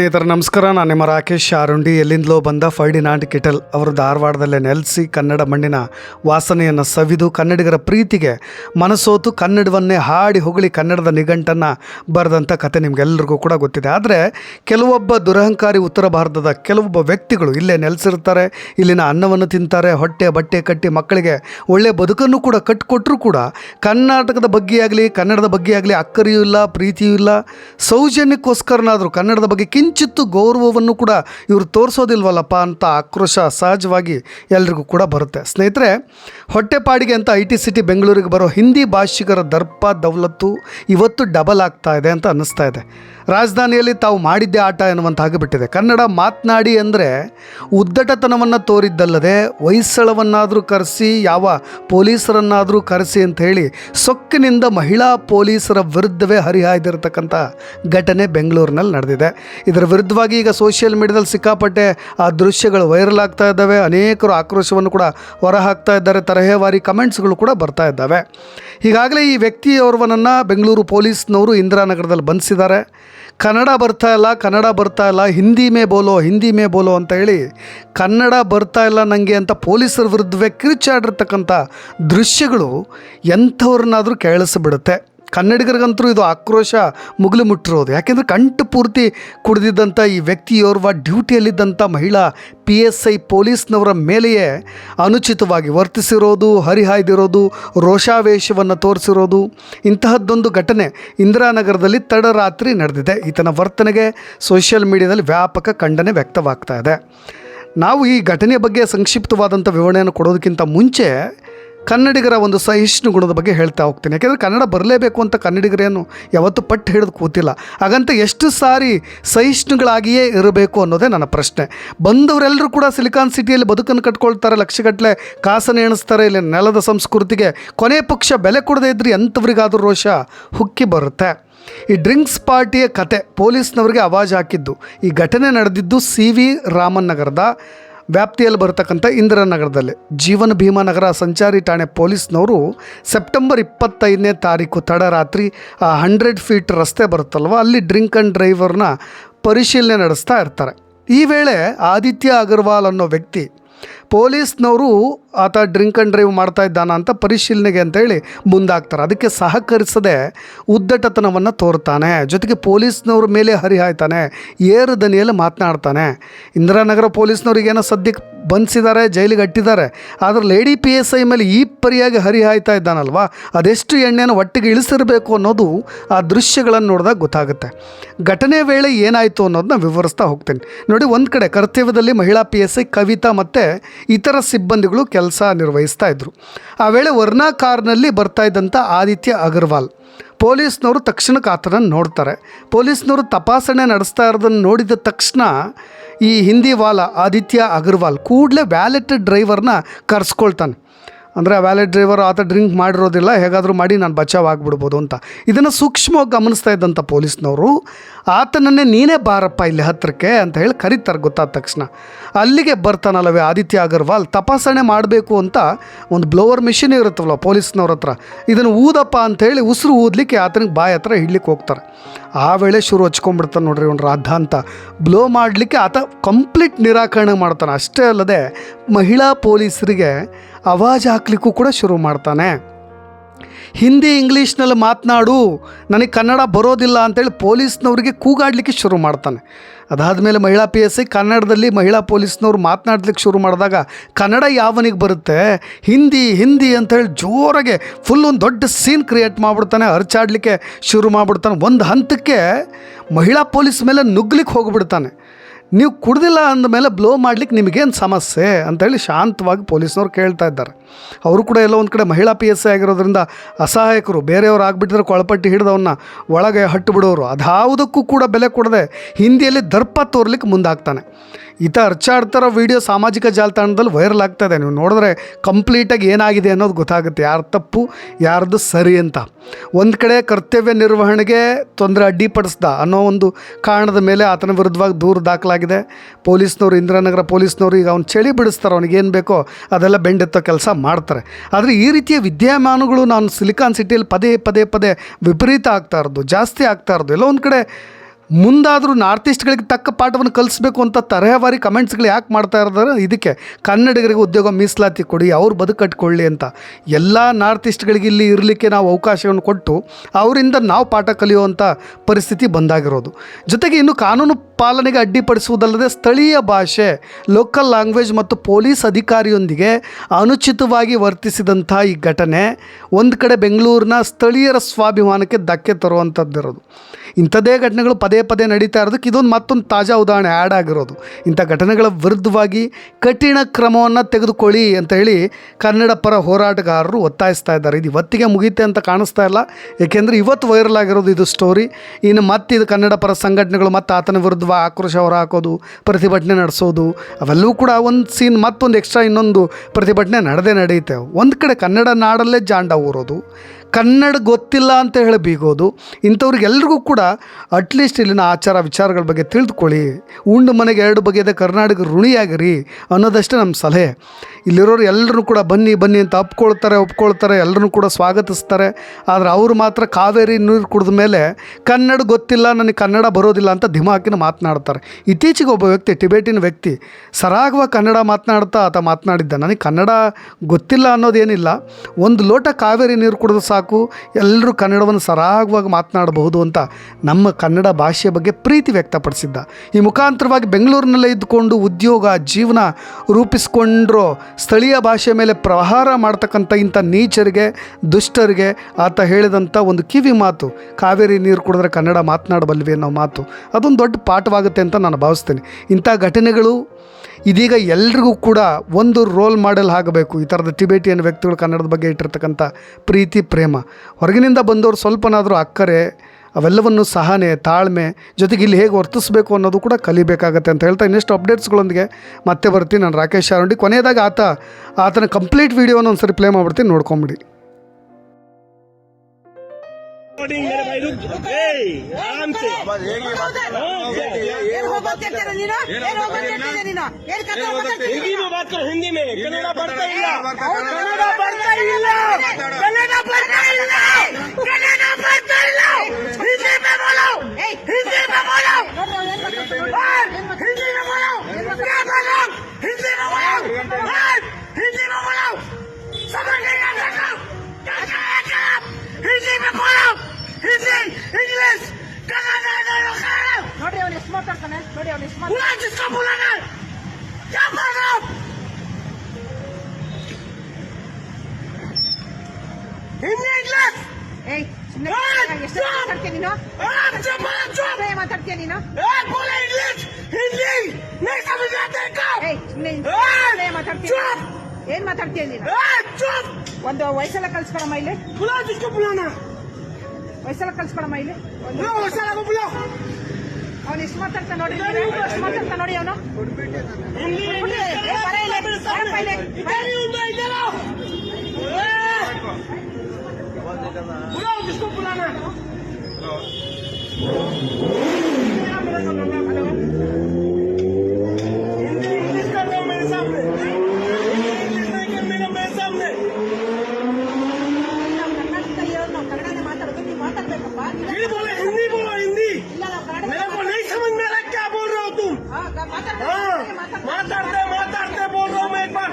ಸ್ನೇಹಿತರೆ, ನಮಸ್ಕಾರ. ನಾನು ನಿಮ್ಮ ರಾಕೇಶ್ ಶಾರುಂಡಿ ಎಲ್ಲಿಂದಲೋ ಬಂದ ಫರ್ಡಿನಾಂಡ್ ಕಿಟಲ್ ಅವರು ಧಾರವಾಡದಲ್ಲೇ ನೆಲೆಸಿ ಕನ್ನಡ ಮಣ್ಣಿನ ವಾಸನೆಯನ್ನು ಸವಿದು ಕನ್ನಡಿಗರ ಪ್ರೀತಿಗೆ ಮನಸೋತು ಕನ್ನಡವನ್ನೇ ಹಾಡಿ ಹೊಗಳಿ ಕನ್ನಡದ ನಿಘಂಟನ್ನು ಬರೆದಂಥ ಕತೆ ನಿಮಗೆಲ್ಲರಿಗೂ ಕೂಡ ಗೊತ್ತಿದೆ. ಆದರೆ ಕೆಲವೊಬ್ಬ ದುರಹಂಕಾರಿ ಉತ್ತರ ಭಾರತದ ಕೆಲವೊಬ್ಬ ವ್ಯಕ್ತಿಗಳು ಇಲ್ಲೇ ನೆಲೆಸಿರ್ತಾರೆ, ಇಲ್ಲಿನ ಅನ್ನವನ್ನು ತಿಂತಾರೆ, ಹೊಟ್ಟೆ ಬಟ್ಟೆ ಕಟ್ಟಿ ಮಕ್ಕಳಿಗೆ ಒಳ್ಳೆಯ ಬದುಕನ್ನು ಕೂಡ ಕಟ್ಟಿಕೊಟ್ರೂ ಕೂಡ ಕರ್ನಾಟಕದ ಬಗ್ಗೆ ಆಗಲಿ ಕನ್ನಡದ ಬಗ್ಗೆ ಆಗಲಿ ಅಕ್ಕರಿಯೂ ಇಲ್ಲ, ಪ್ರೀತಿಯೂ ಇಲ್ಲ. ಸೌಜನ್ಯಕ್ಕೋಸ್ಕರನಾದರೂ ಕನ್ನಡದ ಬಗ್ಗೆ ಕಿಂಚಿತ್ತು ಗೌರವವನ್ನು ಕೂಡ ಇವರು ತೋರಿಸೋದಿಲ್ವಲ್ಲಪ್ಪ ಅಂತ ಆಕ್ರೋಶ ಸಹಜವಾಗಿ ಎಲ್ರಿಗೂ ಕೂಡ ಬರುತ್ತೆ. ಸ್ನೇಹಿತರೆ ಹೊಟ್ಟೆಪಾಡಿಗೆ ಅಂತ ಐ ಟಿ ಸಿಟಿ ಬೆಂಗಳೂರಿಗೆ ಬರೋ ಹಿಂದಿ ಭಾಷಿಗರ ದರ್ಪ, ದೌಲತ್ತು ಇವತ್ತು ಡಬಲ್ ಆಗ್ತಾ ಇದೆ ಅಂತ ಅನ್ನಿಸ್ತಾ ಇದೆ. ರಾಜಧಾನಿಯಲ್ಲಿ ತಾವು ಮಾಡಿದ್ದೇ ಆಟ ಎನ್ನುವಂಥ ಆಗಿಬಿಟ್ಟಿದೆ ಕನ್ನಡ ಮಾತನಾಡಿ ಅಂದರೆ ಉದ್ದಟತನವನ್ನು ತೋರಿದ್ದಲ್ಲದೆ ಹೊಯ್ಸಳವನ್ನಾದರೂ ಕರೆಸಿ, ಯಾವ ಪೊಲೀಸರನ್ನಾದರೂ ಕರೆಸಿ ಅಂತ ಹೇಳಿ ಸೊಕ್ಕಿನಿಂದ ಮಹಿಳಾ ಪೊಲೀಸರ ವಿರುದ್ಧವೇ ಹರಿಹಾಯ್ದಿರತಕ್ಕಂಥ ಘಟನೆ ಬೆಂಗಳೂರಿನಲ್ಲಿ ನಡೆದಿದೆ. ಇದರ ವಿರುದ್ಧವಾಗಿ ಈಗ ಸೋಷಿಯಲ್ ಮೀಡಿಯಾದಲ್ಲಿ ಸಿಕ್ಕಾಪಟ್ಟೆ ಆ ದೃಶ್ಯಗಳು ವೈರಲ್ ಆಗ್ತಾ ಇದ್ದಾವೆ. ಅನೇಕರು ಆಕ್ರೋಶವನ್ನು ಕೂಡ ಹೊರಹಾಕ್ತಾ ಇದ್ದಾರೆ. ತರಹೇವಾರಿ ಕಮೆಂಟ್ಸ್ಗಳು ಕೂಡ ಬರ್ತಾ ಇದ್ದಾವೆ. ಈಗಾಗಲೇ ಈ ವ್ಯಕ್ತಿಯೋರ್ವನನ್ನು ಬೆಂಗಳೂರು ಪೊಲೀಸ್ನವರು ಇಂದಿರಾನಗರದಲ್ಲಿ ಬಂಧಿಸಿದ್ದಾರೆ. ಕನ್ನಡ ಬರ್ತಾ ಇಲ್ಲ, ಕನ್ನಡ ಬರ್ತಾ ಇಲ್ಲ, ಹಿಂದಿ ಮೇ ಬೋಲೋ, ಹಿಂದಿ ಮೇ ಬೋಲೋ ಅಂತ ಹೇಳಿ ಕನ್ನಡ ಬರ್ತಾ ಇಲ್ಲ ನನಗೆ ಅಂತ ಪೊಲೀಸರ ವಿರುದ್ಧವೇ ಕಿರುಚಾಡಿರ್ತಕ್ಕಂಥ ದೃಶ್ಯಗಳು ಎಂಥವ್ರನ್ನಾದರೂ ಕೇಳಿಸ್ಬಿಡುತ್ತೆ ಕನ್ನಡಿಗರಿಗಂತೂ ಇದು ಆಕ್ರೋಶ ಮುಗಿಲು ಮುಟ್ಟಿರೋದು. ಯಾಕೆಂದರೆ ಕಂಠ ಪೂರ್ತಿ ಕುಡಿದಿದ್ದಂಥ ಈ ವ್ಯಕ್ತಿಯೋರ್ವ ಡ್ಯೂಟಿಯಲ್ಲಿದ್ದಂಥ ಮಹಿಳಾ ಪಿ ಎಸ್ ಐ ಪೊಲೀಸ್ನವರ ಮೇಲೆಯೇ ಅನುಚಿತವಾಗಿ ವರ್ತಿಸಿರೋದು, ಹರಿಹಾಯ್ದಿರೋದು, ರೋಷಾವೇಶವನ್ನು ತೋರಿಸಿರೋದು, ಇಂತಹದ್ದೊಂದು ಘಟನೆ ಇಂದಿರಾನಗರದಲ್ಲಿ ತಡರಾತ್ರಿ ನಡೆದಿದೆ. ಈತನ ವರ್ತನೆಗೆ ಸೋಷಿಯಲ್ ಮೀಡಿಯಾದಲ್ಲಿ ವ್ಯಾಪಕ ಖಂಡನೆ ವ್ಯಕ್ತವಾಗ್ತಾ ಇದೆ. ನಾವು ಈ ಘಟನೆಯ ಬಗ್ಗೆ ಸಂಕ್ಷಿಪ್ತವಾದಂಥ ವಿವರಣೆಯನ್ನು ಕೊಡೋದಕ್ಕಿಂತ ಮುಂಚೆ ಕನ್ನಡಿಗರ ಒಂದು ಸಹಿಷ್ಣು ಗುಣದ ಬಗ್ಗೆ ಹೇಳ್ತಾ ಹೋಗ್ತೀನಿ. ಯಾಕೆಂದರೆ ಕನ್ನಡ ಬರಲೇಬೇಕು ಅಂತ ಕನ್ನಡಿಗರೇನು ಯಾವತ್ತೂ ಪಟ್ಟು ಹಿಡಿದು ಕೂತಿಲ್ಲ. ಹಾಗಂತ ಎಷ್ಟು ಸಾರಿ ಸಹಿಷ್ಣುಗಳಾಗಿಯೇ ಇರಬೇಕು ಅನ್ನೋದೇ ನನ್ನ ಪ್ರಶ್ನೆ. ಬಂದವರೆಲ್ಲರೂ ಕೂಡ ಸಿಲಿಕಾನ್ ಸಿಟಿಯಲ್ಲಿ ಬದುಕನ್ನು ಕಟ್ಕೊಳ್ತಾರೆ, ಲಕ್ಷಗಟ್ಟಲೆ ಕಾಸನ್ನು ಎಣಿಸ್ತಾರೆ ಇಲ್ಲಿ ನೆಲದ ಸಂಸ್ಕೃತಿಗೆ. ಕೊನೆ ಪಕ್ಷ ಬೆಲೆ ಕೊಡದೇ ಇದ್ರೆ ಎಂಥವ್ರಿಗಾದರೂ ರೋಷ ಹುಕ್ಕಿ ಬರುತ್ತೆ. ಈ ಡ್ರಿಂಕ್ಸ್ ಪಾರ್ಟಿಯ ಕತೆ, ಪೊಲೀಸ್ನವರಿಗೆ ಅವಾಜ್ ಹಾಕಿದ್ದು. ಈ ಘಟನೆ ನಡೆದಿದ್ದು ಸಿ ವಿ ರಾಮನ್ ನಗರದ ವ್ಯಾಪ್ತಿಯಲ್ಲಿ ಬರತಕ್ಕಂಥ ಇಂದಿರಾನಗರದಲ್ಲಿ ಜೀವನ ಭೀಮಾ ನಗರ ಸಂಚಾರಿ ಠಾಣೆ ಪೊಲೀಸ್ನವರು ಸೆಪ್ಟೆಂಬರ್ ಇಪ್ಪತ್ತೈದನೇ ತಾರೀಕು ತಡರಾತ್ರಿ ಆ ಹಂಡ್ರೆಡ್ ಫೀಟ್ ರಸ್ತೆ ಬರುತ್ತಲ್ವ, ಅಲ್ಲಿ ಡ್ರಿಂಕ್ ಆ್ಯಂಡ್ ಡ್ರೈವರ್ನ ಪರಿಶೀಲನೆ ನಡೆಸ್ತಾ ಇರ್ತಾರೆ. ಈ ವೇಳೆ ಆದಿತ್ಯ ಅಗರ್ವಾಲ್ ಅನ್ನೋ ವ್ಯಕ್ತಿ ಪೊಲೀಸ್ನವರು ಆತ ಡ್ರಿಂಕ್ ಆ್ಯಂಡ್ ಡ್ರೈವ್ ಮಾಡ್ತಾ ಇದ್ದಾನ ಅಂತ ಪರಿಶೀಲನೆಗೆ ಅಂತೇಳಿ ಮುಂದಾಗ್ತಾರೆ. ಅದಕ್ಕೆ ಸಹಕರಿಸದೆ ಉದ್ದಟತನವನ್ನು ತೋರ್ತಾನೆ. ಜೊತೆಗೆ ಪೊಲೀಸ್ನವ್ರ ಮೇಲೆ ಹರಿಹಾಯ್ತಾನೆ. ಏರು ದನಿಯಲ್ಲಿ ಮಾತನಾಡ್ತಾನೆ. ಇಂದಿರಾನಗರ ಪೊಲೀಸ್ನವ್ರಿಗೇನೋ ಸದ್ಯಕ್ಕೆ ಬಂಧಿಸಿದ್ದಾರೆ, ಜೈಲಿಗೆ ಅಟ್ಟಿದ್ದಾರೆ. ಆದರೆ ಲೇಡಿ ಪಿ ಎಸ್ ಐ ಮೇಲೆ ಈ ಪರಿಯಾಗಿ ಹರಿಹಾಯ್ತಾ ಇದ್ದಾನಲ್ವಾ? ಅದೆಷ್ಟು ಎಣ್ಣೆನ ಒಟ್ಟಿಗೆ ಇಳಿಸಿರಬೇಕು ಅನ್ನೋದು ಆ ದೃಶ್ಯಗಳನ್ನು ನೋಡಿದಾಗ ಗೊತ್ತಾಗುತ್ತೆ. ಘಟನೆ ವೇಳೆ ಏನಾಯಿತು ಅನ್ನೋದನ್ನ ವಿವರಿಸ್ತಾ ಹೋಗ್ತೀನಿ. ನೋಡಿ, ಒಂದು ಕಡೆ ಕರ್ತವ್ಯದಲ್ಲಿ ಮಹಿಳಾ ಪಿ ಎಸ್ ಐ, ಕವಿತಾ ಮತ್ತು ಇತರ ಸಿಬ್ಬಂದಿಗಳು ಕೆಲಸ ನಿರ್ವಹಿಸ್ತಾ ಇದ್ದರು ಆ ವೇಳೆ ವರ್ಣಾ ಕಾರ್ನಲ್ಲಿ ಬರ್ತಾ ಇದ್ದಂಥ ಆದಿತ್ಯ ಅಗರ್ವಾಲ್, ಪೊಲೀಸ್ನವರು ತಕ್ಷಣಕ್ಕೆ ಆತನನ್ನು ನೋಡ್ತಾರೆ. ಪೊಲೀಸ್ನವರು ತಪಾಸಣೆ ನಡೆಸ್ತಾ ಇರೋದನ್ನು ನೋಡಿದ ತಕ್ಷಣ ಈ ಹಿಂದಿ ವಾಲ ಆದಿತ್ಯ ಅಗರ್ವಾಲ್ ಕೂಡಲೇ ವ್ಯಾಲೆಟ್ ಡ್ರೈವರ್ನ ಕರೆಸ್ಕೊಳ್ತಾನೆ. ಅಂದರೆ ಆ ವ್ಯಾಲೆಟ್ ಡ್ರೈವರ್ ಆತ ಡ್ರಿಂಕ್ ಮಾಡಿರೋದಿಲ್ಲ, ಹೇಗಾದರೂ ಮಾಡಿ ನಾನು ಬಚಾವ್ ಆಗಿಬಿಡ್ಬೋದು ಅಂತ. ಇದನ್ನು ಸೂಕ್ಷ್ಮವಾಗಿ ಗಮನಿಸ್ತಾ ಇದ್ದಂಥ ಪೊಲೀಸ್ನವರು, ಆತನನ್ನೇ ನೀನೇ ಬಾರಪ್ಪ ಇಲ್ಲಿ ಹತ್ತಿರಕ್ಕೆ ಅಂತ ಹೇಳಿ ಕರೀತಾರೆ ಗೊತ್ತಾದ ತಕ್ಷಣ. ಅಲ್ಲಿಗೆ ಬರ್ತಾನಲ್ಲವೇ ಆದಿತ್ಯ ಅಗರ್ವಾಲ್, ತಪಾಸಣೆ ಮಾಡಬೇಕು ಅಂತ ಒಂದು ಬ್ಲೋವರ್ ಮಿಷಿನ್ ಇರುತ್ತವಲ್ಲ ಪೊಲೀಸ್ನವ್ರ ಹತ್ರ. ಇದನ್ನು ಊದಪ್ಪ ಅಂಥೇಳಿ ಉಸಿರು ಊದಲಿಕ್ಕೆ ಆತನಿಗೆ ಬಾಯಿ ಹತ್ರ ಹಿಡ್ಲಿಕ್ಕೆ ಹೋಗ್ತಾರೆ. ಆ ವೇಳೆ ಶುರು ಹಚ್ಕೊಂಡ್ಬಿಡ್ತಾನೆ ನೋಡ್ರಿ ಅವ್ನು ರಾಧ ಅಂತ. ಬ್ಲೋ ಮಾಡಲಿಕ್ಕೆ ಆತ ಕಂಪ್ಲೀಟ್ ನಿರಾಕರಣೆ ಮಾಡ್ತಾನೆ. ಅಷ್ಟೇ ಅಲ್ಲದೆ ಮಹಿಳಾ ಪೊಲೀಸರಿಗೆ ಅವಾಜ್ ಹಾಕ್ಲಿಕ್ಕೂ ಕೂಡ ಶುರು ಮಾಡ್ತಾನೆ. ಹಿಂದಿ ಇಂಗ್ಲೀಷ್ನಲ್ಲಿ ಮಾತನಾಡು, ನನಗೆ ಕನ್ನಡ ಬರೋದಿಲ್ಲ ಅಂತೇಳಿ ಪೊಲೀಸ್ನವ್ರಿಗೆ ಕೂಗಾಡಲಿಕ್ಕೆ ಶುರು ಮಾಡ್ತಾನೆ. ಅದಾದಮೇಲೆ ಮಹಿಳಾ ಪಿ ಎಸ್ ಸಿ ಕನ್ನಡದಲ್ಲಿ ಮಹಿಳಾ ಪೊಲೀಸ್ನವ್ರು ಮಾತನಾಡ್ಲಿಕ್ಕೆ ಶುರು ಮಾಡಿದಾಗ ಕನ್ನಡ ಯಾವನಿಗೆ ಬರುತ್ತೆ? ಹಿಂದಿ ಹಿಂದಿ ಅಂತೇಳಿ ಜೋರಾಗೆ ಫುಲ್ ಒಂದು ದೊಡ್ಡ ಸೀನ್ ಕ್ರಿಯೇಟ್ ಮಾಡಿಬಿಡ್ತಾನೆ ಅರ್ಚಾಡಲಿಕ್ಕೆ ಶುರು ಮಾಡಿಬಿಡ್ತಾನೆ. ಒಂದು ಹಂತಕ್ಕೆ ಮಹಿಳಾ ಪೊಲೀಸ್ ಮೇಲೆ ನುಗ್ಲಿಕ್ಕೆ ಹೋಗ್ಬಿಡ್ತಾನೆ. ನೀವು ಕುಡ್ದಿಲ್ಲ ಅಂದಮೇಲೆ ಬ್ಲೋ ಮಾಡ್ಲಿಕ್ಕೆ ನಿಮಗೇನು ಸಮಸ್ಯೆ? ಅಂತೇಳಿ ಶಾಂತವಾಗಿ ಪೊಲೀಸ್ನವ್ರು ಕೇಳ್ತಾ ಇದ್ದಾರೆ. ಅವರು ಕೂಡ ಎಲ್ಲೋ ಒಂದು ಕಡೆ ಮಹಿಳಾ ಪಿ ಎಸ್ ಆಗಿರೋದ್ರಿಂದ ಅಸಹಾಯಕರು, ಬೇರೆಯವ್ರು ಆಗಿಬಿಟ್ಟಿದ್ರೆ ಕೊಳಪಟ್ಟಿ ಹಿಡಿದವನ್ನ ಒಳಗೆ ಹಟ್ಟು ಬಿಡೋರು. ಅದಾವುದಕ್ಕೂ ಕೂಡ ಬೆಲೆ ಕೊಡದೆ ಹಿಂದಿಯಲ್ಲಿ ದರ್ಪ ತೋರ್ಲಿಕ್ಕೆ ಮುಂದಾಗ್ತಾನೆ. ಈತ ಅರ್ಚಾಡ್ತಾರೋ ವಿಡಿಯೋ ಸಾಮಾಜಿಕ ಜಾಲತಾಣದಲ್ಲಿ ವೈರಲ್ ಆಗ್ತಾ ಇದೆ ನೀವು ನೋಡಿದ್ರೆ ಕಂಪ್ಲೀಟಾಗಿ ಏನಾಗಿದೆ ಅನ್ನೋದು ಗೊತ್ತಾಗುತ್ತೆ. ಯಾರು ತಪ್ಪು, ಯಾರ್ದು ಸರಿ ಅಂತ. ಒಂದು ಕಡೆ ಕರ್ತವ್ಯ ನಿರ್ವಹಣೆಗೆ ತೊಂದರೆ ಅಡ್ಡಿಪಡಿಸ್ದ ಅನ್ನೋ ಒಂದು ಕಾರಣದ ಮೇಲೆ ಆತನ ವಿರುದ್ಧವಾಗಿ ದೂರು ದಾಖಲಾಗಿದೆ. ಪೊಲೀಸ್ನವರು, ಇಂದಿರಾನಗರ ಪೊಲೀಸ್ನವರು ಈಗ ಅವ್ನು ಚಳಿ ಬಿಡಿಸ್ತಾರೆ ಅವ್ನಿಗೇನು ಬೇಕೋ ಅದೆಲ್ಲ ಬೆಂಡೆತ್ತೋ ಕೆಲಸ ಮಾಡ್ತಾರೆ. ಆದರೆ ಈ ರೀತಿಯ ವಿದ್ಯಮಾನಗಳು ನಾನು ಸಿಲಿಕಾನ್ ಸಿಟಿಯಲ್ಲಿ ಪದೇ ಪದೇ ಪದೇ ವಿಪರೀತ ಆಗ್ತಾ ಇರೋದು, ಜಾಸ್ತಿ ಆಗ್ತಾ ಇರೋದು. ಎಲ್ಲೋ ಒಂದು ಕಡೆ ಮುಂದಾದರೂ ನಾರ್ತ್ ಈಸ್ಟ್ಗಳಿಗೆ ತಕ್ಕ ಪಾಠವನ್ನು ಕಲಿಸ್ಬೇಕು ಅಂತ ತರಹವಾರಿ ಕಮೆಂಟ್ಸ್ಗಳು ಯಾಕೆ ಮಾಡ್ತಾ ಇದ್ದಾರೆ ಇದಕ್ಕೆ ಕನ್ನಡಿಗರಿಗೆ ಉದ್ಯೋಗ ಮೀಸಲಾತಿ ಕೊಡಿ, ಅವ್ರು ಬದುಕು ಕಟ್ಕೊಳ್ಳಿ ಅಂತ. ಎಲ್ಲ ನಾರ್ತ್ ಈಸ್ಟ್ಗಳಿಗೆ ಇಲ್ಲಿ ಇರಲಿಕ್ಕೆ ನಾವು ಅವಕಾಶವನ್ನು ಕೊಟ್ಟು, ಅವರಿಂದ ನಾವು ಪಾಠ ಕಲಿಯುವಂಥ ಪರಿಸ್ಥಿತಿ ಬಂದಾಗಿರೋದು. ಜೊತೆಗೆ ಇನ್ನು ಕಾನೂನು ಪಾಲನೆಗೆ ಅಡ್ಡಿಪಡಿಸುವುದಲ್ಲದೆ ಸ್ಥಳೀಯ ಭಾಷೆ ಲೋಕಲ್ ಲ್ಯಾಂಗ್ವೇಜ್ ಮತ್ತು ಪೊಲೀಸ್ ಅಧಿಕಾರಿಯೊಂದಿಗೆ ಅನುಚಿತವಾಗಿ ವರ್ತಿಸಿದಂಥ ಈ ಘಟನೆ, ಒಂದು ಕಡೆ ಬೆಂಗಳೂರಿನ ಸ್ಥಳೀಯರ ಸ್ವಾಭಿಮಾನಕ್ಕೆ ಧಕ್ಕೆ ತರುವಂಥದ್ದಿರೋದು. ಇಂಥದ್ದೇ ಘಟನೆಗಳು ಪದೇ ಪದೇ ನಡೀತಾ ಇರೋದಕ್ಕೆ ಇದೊಂದು ಮತ್ತೊಂದು ತಾಜಾ ಉದಾಹರಣೆ ಆ್ಯಡ್ ಆಗಿರೋದು. ಇಂಥ ಘಟನೆಗಳ ವಿರುದ್ಧವಾಗಿ ಕಠಿಣ ಕ್ರಮವನ್ನು ತೆಗೆದುಕೊಳ್ಳಿ ಅಂತ ಹೇಳಿ ಕನ್ನಡ ಪರ ಹೋರಾಟಗಾರರು ಒತ್ತಾಯಿಸ್ತಾ ಇದ್ದಾರೆ. ಇದು ಇವತ್ತಿಗೆ ಮುಗೀತೆ ಅಂತ ಕಾಣಿಸ್ತಾ ಇಲ್ಲ. ಏಕೆಂದರೆ ಇವತ್ತು ವೈರಲ್ ಆಗಿರೋದು ಇದು ಸ್ಟೋರಿ ಇನ್ನು ಮತ್ತೆ ಇದು ಕನ್ನಡ ಪರ ಸಂಘಟನೆಗಳು ಮತ್ತು ಆತನ ವಿರುದ್ಧ ಆಕ್ರೋಶ ಹೊರ ಹಾಕೋದು, ಪ್ರತಿಭಟನೆ ನಡೆಸೋದು, ಅವೆಲ್ಲವೂ ಕೂಡ ಒಂದು ಸೀನ್ ಮತ್ತೊಂದು ಎಕ್ಸ್ಟ್ರಾ ಇನ್ನೊಂದು ಪ್ರತಿಭಟನೆ ನಡೆದೇ ನಡೆಯುತ್ತೆ. ಒಂದು ಕಡೆ ಕನ್ನಡ ನಾಡಲ್ಲೇ ಜಾಂಡ ಊರೋದು. ಕನ್ನಡ ಗೊತ್ತಿಲ್ಲ ಅಂತ ಹೇಳಿ ಬೀಗೋದು, ಇಂಥವ್ರಿಗೆಲ್ರಿಗೂ ಕೂಡ ಅಟ್ಲೀಸ್ಟ್ ಇಲ್ಲಿನ ಆಚಾರ ವಿಚಾರಗಳ ಬಗ್ಗೆ ತಿಳಿದುಕೊಳ್ಳಿ. ಉಂಡು ಮನೆಗೆ ಎರಡು ಬಗೆಯದ ಕರ್ನಾಟಕ ಋಣಿಯಾಗಿರಿ ಅನ್ನೋದಷ್ಟೇ ನಮ್ಮ ಸಲಹೆ. ಇಲ್ಲಿರೋರು ಎಲ್ಲರೂ ಕೂಡ ಬನ್ನಿ ಬನ್ನಿ ಅಂತ ಅಪ್ಕೊಳ್ತಾರೆ ಒಪ್ಕೊಳ್ತಾರೆ ಎಲ್ಲರೂ ಕೂಡ ಸ್ವಾಗತಿಸ್ತಾರೆ. ಆದರೆ ಅವರು ಮಾತ್ರ ಕಾವೇರಿ ನೀರು ಕುಡಿದ ಮೇಲೆ ಕನ್ನಡ ಗೊತ್ತಿಲ್ಲ, ನನಗೆ ಕನ್ನಡ ಬರೋದಿಲ್ಲ ಅಂತ ಧಿಮಾಕಿನ ಮಾತನಾಡ್ತಾರೆ. ಇತ್ತೀಚೆಗೆ ಒಬ್ಬ ವ್ಯಕ್ತಿ, ಟಿಬೇಟಿನ ವ್ಯಕ್ತಿ, ಸರಾಗವಾಗಿ ಕನ್ನಡ ಮಾತನಾಡ್ತಾ ಆತ ಮಾತನಾಡಿದ್ದ, ನನಗೆ ಕನ್ನಡ ಗೊತ್ತಿಲ್ಲ ಅನ್ನೋದೇನಿಲ್ಲ. ಒಂದು ಲೋಟ ಕಾವೇರಿ ನೀರು ಕುಡಿದು ಎಲ್ಲರೂ ಕನ್ನಡವನ್ನು ಸರಾಗವಾಗಿ ಮಾತನಾಡಬಹುದು ಅಂತ ನಮ್ಮ ಕನ್ನಡ ಭಾಷೆಯ ಬಗ್ಗೆ ಪ್ರೀತಿ ವ್ಯಕ್ತಪಡಿಸಿದ್ದ. ಈ ಮುಖಾಂತರವಾಗಿ ಬೆಂಗಳೂರಿನಲ್ಲೇ ಇದ್ದುಕೊಂಡು ಉದ್ಯೋಗ, ಜೀವನ ರೂಪಿಸಿಕೊಂಡ್ರೋ ಸ್ಥಳೀಯ ಭಾಷೆ ಮೇಲೆ ಪ್ರಹಾರ ಮಾಡ್ತಕ್ಕಂಥ ಇಂಥ ನೀಚರಿಗೆ, ದುಷ್ಟರಿಗೆ ಆತ ಹೇಳಿದಂಥ ಒಂದು ಕಿವಿ ಮಾತು, ಕಾವೇರಿ ನೀರು ಕುಡಿದ್ರೆ ಕನ್ನಡ ಮಾತನಾಡಬಲ್ವಿ ಅನ್ನೋ ಮಾತು, ಅದೊಂದು ದೊಡ್ಡ ಪಾಠವಾಗುತ್ತೆ ಅಂತ ನಾನು ಭಾವಿಸ್ತೇನೆ. ಇಂಥ ಘಟನೆಗಳು ಇದೀಗ ಎಲ್ರಿಗೂ ಕೂಡ ಒಂದು ರೋಲ್ ಮಾಡೆಲ್ ಆಗಬೇಕು. ಈ ಥರದ ಟಿಬೇಟಿಯನ್ ವ್ಯಕ್ತಿಗಳು ಕನ್ನಡದ ಬಗ್ಗೆ ಇಟ್ಟಿರ್ತಕ್ಕಂಥ ಪ್ರೀತಿ, ಪ್ರೇಮ. ಹೊರಗಿನಿಂದ ಬಂದವರು ಸ್ವಲ್ಪನಾದರೂ ಅಕ್ಕರೆ, ಅವೆಲ್ಲವನ್ನು ಸಹನೆ, ತಾಳ್ಮೆ, ಜೊತೆಗೆ ಇಲ್ಲಿ ಹೇಗೆ ವರ್ತಿಸಬೇಕು ಅನ್ನೋದು ಕೂಡ ಕಲಿಬೇಕಾಗತ್ತೆ ಅಂತ ಹೇಳ್ತಾ ಇನ್ನೆಷ್ಟು ಅಪ್ಡೇಟ್ಸ್ಗಳೊಂದಿಗೆ ಮತ್ತೆ ಬರ್ತೀನಿ. ನಾನು ರಾಕೇಶ್ ಶಾರುಂಡಿ ಕೊನೆಯದಾಗಿ ಆತ, ಆತನ ಕಂಪ್ಲೀಟ್ ವೀಡಿಯೋನ ಒಂದು ಸರಿ ಪ್ಲೇ ಮಾಡಿಬಿಡ್ತೀನಿ. ನೋಡ್ಕೊಂಬಿಡಿ. रिकॉर्डिंग मेरे भाई रुक ए आराम से हिंदी में बात करो हिंदी में कन्नड़ा पढ़ता ही कन्नड़ा पढ़ता ही कन्नड़ा पढ़ता ही कन्नड़ा पढ़ता ही हिंदी में बोलो हिंदी में बोलो ನೀನು ಮಾತಾಡ್ತೀಯ ನೀನು ಮಾತಾಡ್ತೀಯ ಏನ್ ಮಾತಾಡ್ತೀಯ ನೀನು ಒಂದು ವಯಸ್ಸೆಲ್ಲ ಕಳ್ಸ್ಕೊಳಮ್ಮ ಇಲ್ಲಿ ವಯಸ್ಸೆಲ್ಲ ಕಳ್ಸ್ಕೊಳಮ್ಮ ಇಲ್ಲಿ ಅವನು ಇಷ್ಟು ಮಾತಾಡ್ತಾ ನೋಡಿ ಇಷ್ಟು ಮಾತಾಡ್ತಾ ನೋಡಿ ಅವನು ये बोले हिंदी बोलो हिंदी मेरे को नहीं समझ में रहा क्या बोल रहा हो तुम हाँ माताड़ते माताड़ते बोल रहा हूँ मैं एक बार